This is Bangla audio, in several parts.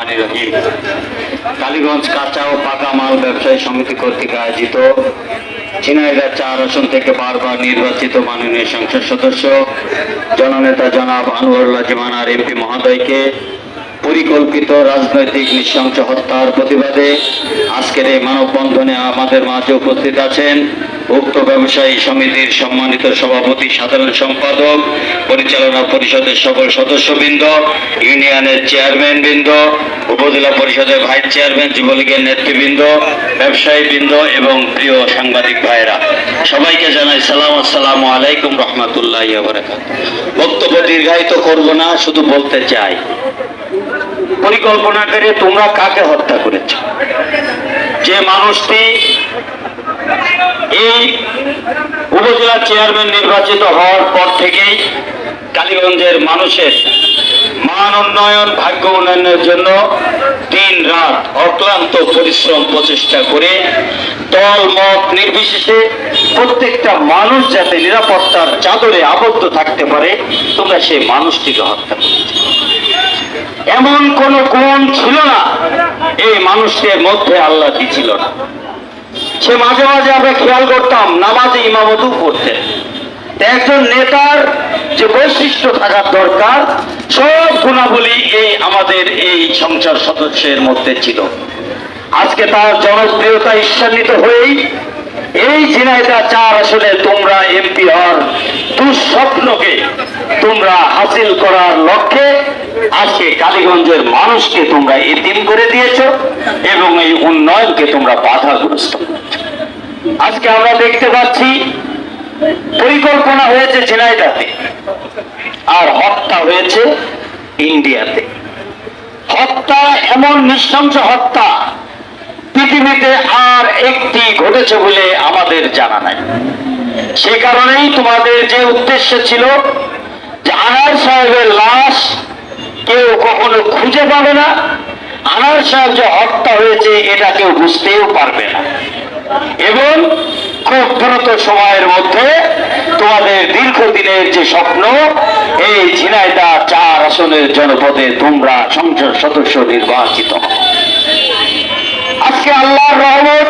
রহমান রহিম। কালীগঞ্জ কাঁচা ও পাকা মাল ব্যবসায়ী সমিতি কর্তৃক আয়োজিত ঝিনাইদহ চার আসন থেকে বারবার নির্বাচিত মাননীয় সংসদ সদস্য, জননেতা জনাব আনোয়ারুল্লাহ জামানার এমপি মহোদয়কে পরিকল্পিত রাজনৈতিক নৃশংস হত্যার প্রতিবাদে আজকের এই মানববন্ধনে আমাদের মাঝে উপস্থিত আছেন উক্ত ব্যবসায়ী সমিতির সম্মানিত সভাপতি, সাধারণ সম্পাদক, পরিচালনা পরিষদের সকল সদস্যবৃন্দ, ইউনিয়নের চেয়ারম্যান বৃন্দ উপজেলা পরিষদের ভাইস চেয়ারম্যান, যুবলীগের নেতৃবৃন্দ ব্যবসায়ী বৃন্দ এবং প্রিয় সাংবাদিক ভাইরা সবাইকে জানাই সালাম, আসসালামু আলাইকুম রহমতুল্লাহ বক্তব্য দীর্ঘায়িত করব না, শুধু বলতে চাই, পরিকল্পনা করে তোমরা কাকে হত্যা করেছ? যে মানুষটি এই উপজেলা চেয়ারম্যান নির্বাচিত হওয়ার পর থেকেই কালীগঞ্জের মানুষের মান উন্নয়ন, ভাগ্য উন্নয়নের জন্য দিন রাত অক্লান্ত পরিশ্রম, প্রচেষ্টা করে দল মত নির্বিশেষে প্রত্যেকটা মানুষ যাতে নিরাপত্তার চাদরে আবদ্ধ থাকতে পারে, তোমরা সেই মানুষটিকে হত্যা এমন কোন গুণ ছিল না। এই মানুষটির মধ্যে আল্লাহ ছিল না? সে মাঝে মাঝে আমরা খেয়াল করতাম, নামাজে ইমামতও করতেন। একজন নেতার যে বৈশিষ্ট্য থাকার দরকার, সব গুণাবলী এই আমাদের এই সংসার সদস্যের মধ্যে ছিল। আজকে তার জনপ্রিয়তা ঈর্ষান্বিত হয়েই এই ঝিনাইদা চার আসলে তোমরা এমপি হওয়ার দুঃস্বপ্নকে তোমরা হাসিল করার লক্ষ্যে আজকে কালীগঞ্জের মানুষকে তোমরা এতিম করে দিয়েছ এবং এই উন্নয়নকে তোমরা বাধাগ্রস্ত। আজকে আমরা দেখতে পাচ্ছি, পরিকল্পনা হয়েছে ঝিনাইদাতে, আর হত্যা হয়েছে ইন্ডিয়াতে। হত্যা এমন নৃশংস হত্যা, পৃথিবীতে আর একটি ঘটেছে বলে আমাদের জানা নাই। সে কারণেই তোমাদের যে উদ্দেশ্য ছিল যে আনার সাহেবের লাশ কেউ কখনো খুঁজে পাবে না, আনার সাহেব যে হত্যা হয়েছে, এটা কেউ বুঝতেও পারবে না। এবং খুব দ্রুত সময়ের মধ্যে তোমাদের দীর্ঘদিনের যে স্বপ্ন, এই ঝিনাইদা চার আসনের জনপদে তোমরা সংসদ সদস্য নির্বাচিত আজকে আল্লাহর রহমত,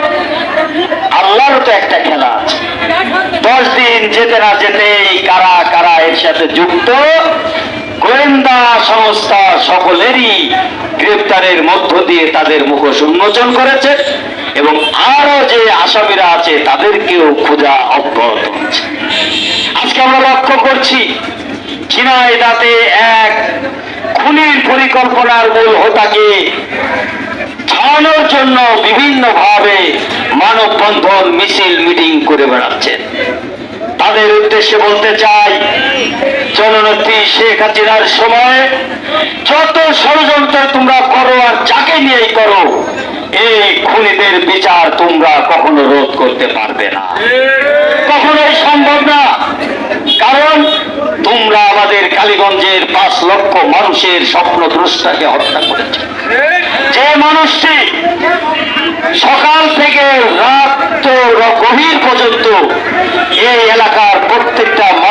আল্লাহর তো একটা খেলা আছে। দশ দিন যেতে না যেতেই কারা কারা এর সাথে যুক্ত, গোয়েন্দা সংস্থা সকলেরই গ্রেপ্তারের মধ্য দিয়ে তাদের মুখোশ উন্মোচন করেছে এবং আরও যে আসামিরা আছে তাদেরকেও খোঁজা অব্যাহত আছে। আজকে আমরা লক্ষ্য করছি চিনায় ঝিনাইদাতে এক খুনির পরিকল্পনার মূল হোতাকে ছাড়ানোর জন্য বিভিন্ন ভাবে মানববন্ধন মিছিল মিটিং করে বেড়াচ্ছেন তাদের উদ্দেশ্যে বলতে চাই জননেত্রী শেখ হাসিনার সময় যত ষড়যন্ত্র তোমরা করো আর যাকে নিয়েই করো, এই খুনিদের বিচার তোমরা কখনো রোধ করতে পারবে না। কখনোই সম্ভব না। কারণ তোমরা আমাদের কালীগঞ্জের পাঁচ লক্ষ মানুষের স্বপ্ন দ্রষ্টাকে হত্যা করেছে। যে মানুষটি সকাল থেকে রাত গভীর পর্যন্ত এই প্রত্যেকটা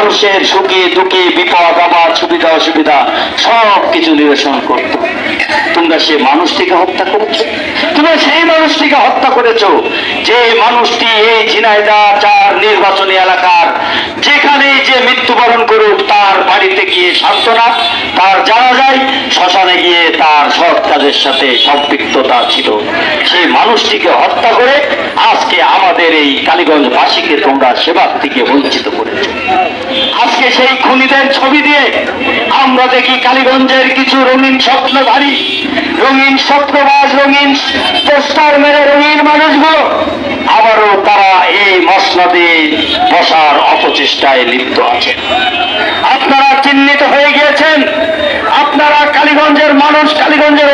মানুষের সুখে দুঃখে বিপদ, আবার সুবিধা অসুবিধা সব কিছু নিরসন করত। তোমরা সে মানুষটিকে হত্যা করেছ? তোমরা সেই মানুষটিকে হত্যা করেছ যে মানুষটি এই ঝিনাইদা চার নির্বাচনী এলাকার, যেখানে যে মৃত্যুবরণ করুক, তার বাড়িতে গিয়ে সান্ত্বনা, তার জানা যায় শ্মশানে গিয়ে তার সৎ কাজের সাথে সম্পৃক্ততা ছিল। সেই মানুষটিকে হত্যা করে আজকে আমাদের এই কালীগঞ্জবাসীকে তোমরা সেবার থেকে বঞ্চিত করেছ। আজকে সেই খুনিদের ছবি দিয়ে আমরা দেখি কালীগঞ্জের কিছু রঙিন স্বপ্নধারী রঙিন স্বপ্নবাজ, রঙিন পোস্টার মেরে রঙিন মানুষগুলো। আবারও তারা এই মসনদে বসার অপচেষ্টায় লিপ্ত আছেন। আপনারা চিহ্নিত হয়ে গিয়েছেন। আপনারা কালীগঞ্জের মানুষ, কালীগঞ্জের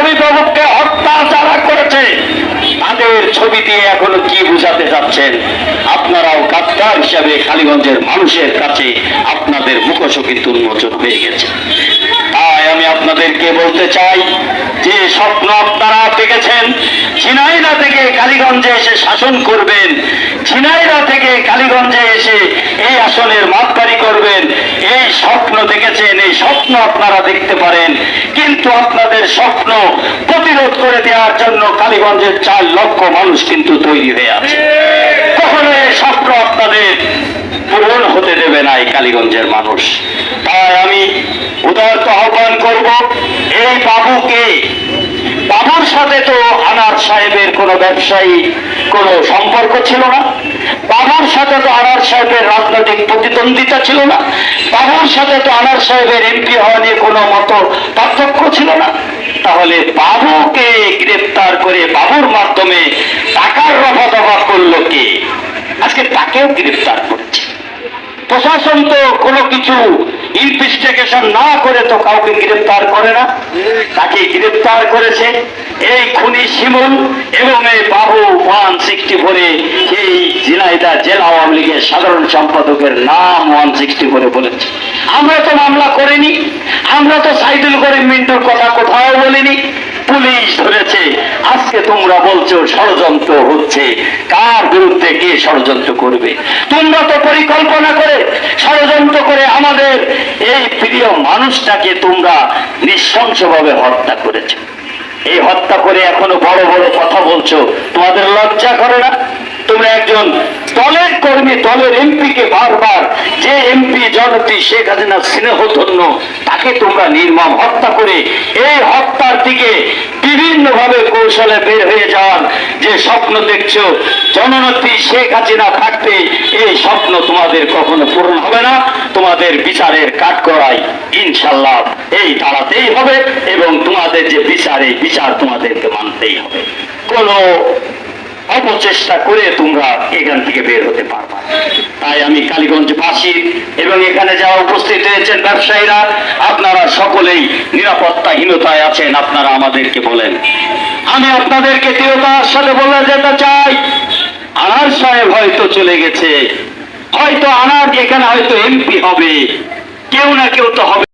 তাদের ছবি দিয়ে এখনও কি বুঝাতে চাচ্ছেন? আপনারাও কাপ্তার হিসাবে কালীগঞ্জের মানুষের কাছে আপনাদের মুখোশ কিন্তু উন্মোচন হয়ে গেছে। আপনাদেরকে বলতে চাই যে স্বপ্ন আপনারা দেখেছেন ঝিনাইদা থেকে কালীগঞ্জে এসে শাসন করবেন ঝিনাইদা থেকে কালীগঞ্জে এসে এই আসনের মাপকারি করবেন, এই স্বপ্ন দেখেছেন, এই স্বপ্ন আপনারা দেখতে পারেন। কিন্তু আপনাদের স্বপ্ন প্রতিরোধ করে দেওয়ার জন্য কালীগঞ্জের চার লক্ষ মানুষ কিন্তু তৈরি হয়ে আছে। কখনো এই স্বপ্ন আপনাদের পূরণ হতে দেবে না এই কালীগঞ্জের মানুষ। উদারত আহ্বান করব, এই বাবুকে, বাবুর সাথে তো আনার সাহেবের কোনো ব্যবসায়ী কোনো সম্পর্ক ছিল না। বাবুর সাথে তো আনার সাহেবের রাজনৈতিক প্রতিদ্বন্দ্বিতা ছিল না। বাবুর সাথে তো আনার সাহেবের এমপি হওয়া নিয়ে কোনো মতো পার্থক্য ছিল না। তাহলে বাবুকে গ্রেপ্তার করে বাবুর মাধ্যমে টাকার রফা দফা করল কে? আজকে তাকেও গ্রেপ্তার করছে। প্রশাসন তো কোনো কিছু ইনভেস্টিগেশন না করে তো কাউকে গ্রেপ্তার করে না। তাকে গ্রেপ্তার করেছে এই খুনি শিমুল এবং এই বাবু ওয়ান সিক্সটি ফোরে এই জিনাইদা জেলা আওয়ামী লীগের সাধারণ সম্পাদকের নাম ওয়ান সিক্সটি ফোরে বলেছে। আমরা তো মামলা করিনি, আমরা তো সাইদুল করিম মিন্টুর কথা কোথাও বলিনি। পুলিশ ধরেছে। আজকে তোমরা বলছো ষড়যন্ত্র হচ্ছে। কার বিরুদ্ধে কে ষড়যন্ত্র করবে? তোমরা তো পরিকল্পনা করে ষড়যন্ত্র করে আমাদের এই প্রিয় মানুষটাকে তোমরা নৃশংসভাবে হত্যা করেছ। এই হত্যা করে এখনও বড় বড় কথা বলছো তোমাদের লজ্জা করে না একজন দলের কর্মী, দলের এমপিকে বারবার যে এমপি জনতি শেখ হাসিনা স্নেহধন্য, তাকে তোমরা নির্মম হত্যা করে এই হত্যার দিকে বিভিন্ন ভাবে কৌশলে বের হয়ে যাওয়ার যে স্বপ্ন দেখছ জননেত্রী শেখ হাসিনা থাকতে এই স্বপ্ন তোমাদের কখনো পূরণ হবে না। তোমাদের বিচারের কাঠগড়াই ইনশাল্লাহ এই দাঁড়াতেই হবে এবং তোমাদের যে বিচার, এই বিচার তোমাদেরকে মানতেই হবে। কোনো অপচেষ্টা করে তোমরা এখান থেকে বের হতে পারবা। তাই আমি কালীগঞ্জবাসী এবং এখানে যারা উপস্থিত হয়েছেন ব্যবসায়ীরা, আপনারা সকলেই নিরাপত্তাহীনতায় আছেন, আপনারা আমাদেরকে বলেন। আমি আপনাদেরকে দৃঢ়তার সাথে বলে যেতে চাই, আনার সাহেব হয়তো চলে গেছে, হয়তো আনার এখানে হয়তো এমপি হবে, কেউ না কেউ তো হবে।